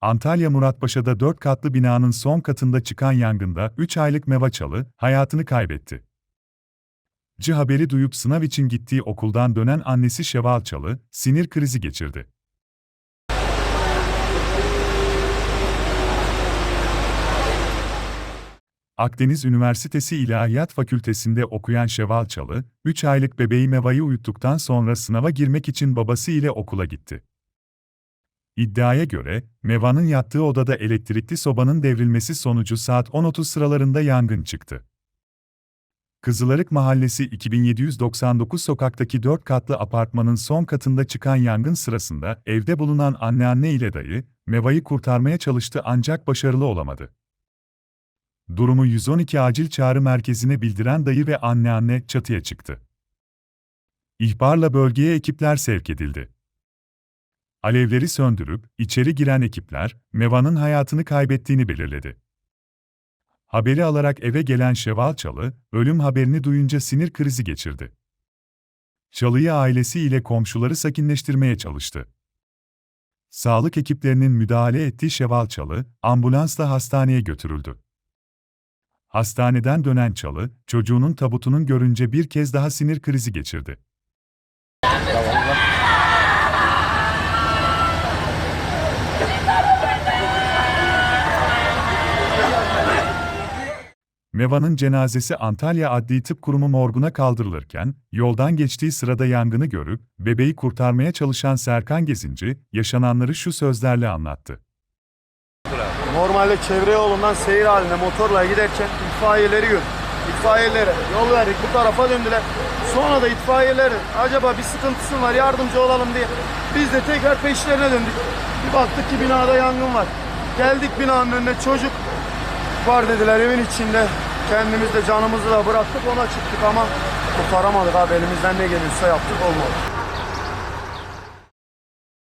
Antalya Muratpaşa'da 4 katlı binanın son katında çıkan yangında 3 aylık Meva Çalı hayatını kaybetti. C haberi duyup sınav için gittiği okuldan dönen annesi Şeval Çalı sinir krizi geçirdi. Akdeniz Üniversitesi İlahiyat Fakültesinde okuyan Şeval Çalı, 3 aylık bebeği Meva'yı uyuttuktan sonra sınava girmek için babası ile okula gitti. İddiaya göre, Meva'nın yattığı odada elektrikli sobanın devrilmesi sonucu saat 10.30 sıralarında yangın çıktı. Kızılarık Mahallesi 2799 sokaktaki 4 katlı apartmanın son katında çıkan yangın sırasında evde bulunan anneanne ile dayı, Meva'yı kurtarmaya çalıştı ancak başarılı olamadı. Durumu 112 acil çağrı merkezine bildiren dayı ve anneanne çatıya çıktı. İhbarla bölgeye ekipler sevk edildi. Alevleri söndürüp içeri giren ekipler Meva'nın hayatını kaybettiğini belirledi. Haberi alarak eve gelen Şeval Çalı, ölüm haberini duyunca sinir krizi geçirdi. Çalı'yı ailesi ile komşuları sakinleştirmeye çalıştı. Sağlık ekiplerinin müdahale ettiği Şeval Çalı, ambulansla hastaneye götürüldü. Hastaneden dönen Çalı, çocuğunun tabutunun görünce bir kez daha sinir krizi geçirdi. Meva'nın cenazesi Antalya Adli Tıp Kurumu morguna kaldırılırken, yoldan geçtiği sırada yangını görüp, bebeği kurtarmaya çalışan Serkan Gezinci, yaşananları şu sözlerle anlattı. Normalde çevre yolundan seyir halinde motorla giderken itfaiyeleri gördüm. İtfaiyelere yol verdik bu tarafa döndüler. Sonra da itfaiyeler acaba bir sıkıntısı var yardımcı olalım diye biz de tekrar peşlerine döndük. Bir baktık ki binada yangın var. Geldik binanın önüne çocuk var dediler evin içinde. Kendimiz de canımızı da bıraktık ona çıktık ama kurtaramadık abi elimizden ne geliyorsa yaptık olmadı.